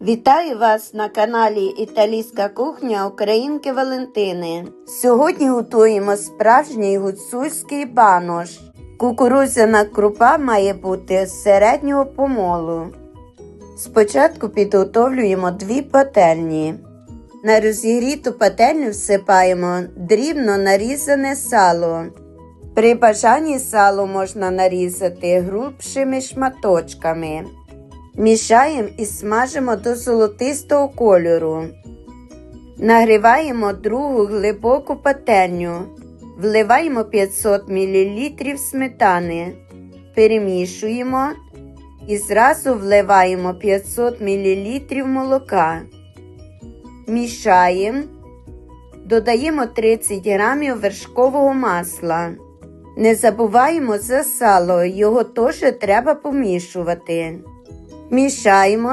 Вітаю вас на каналі Італійська кухня Українки Валентини. Сьогодні готуємо справжній гуцульський банош. Кукурудзяна крупа має бути середнього помолу. Спочатку підготовлюємо дві пательні. На розігріту пательню всипаємо дрібно нарізане сало. При бажанні сало можна нарізати грубшими шматочками. Мішаємо і смажимо до золотистого кольору. Нагріваємо другу глибоку пательню. Вливаємо 500 мл сметани. Перемішуємо і зразу вливаємо 500 мл молока. Мішаємо. Додаємо 30 г вершкового масла. Не забуваємо за сало, його теж треба помішувати. Мішаємо,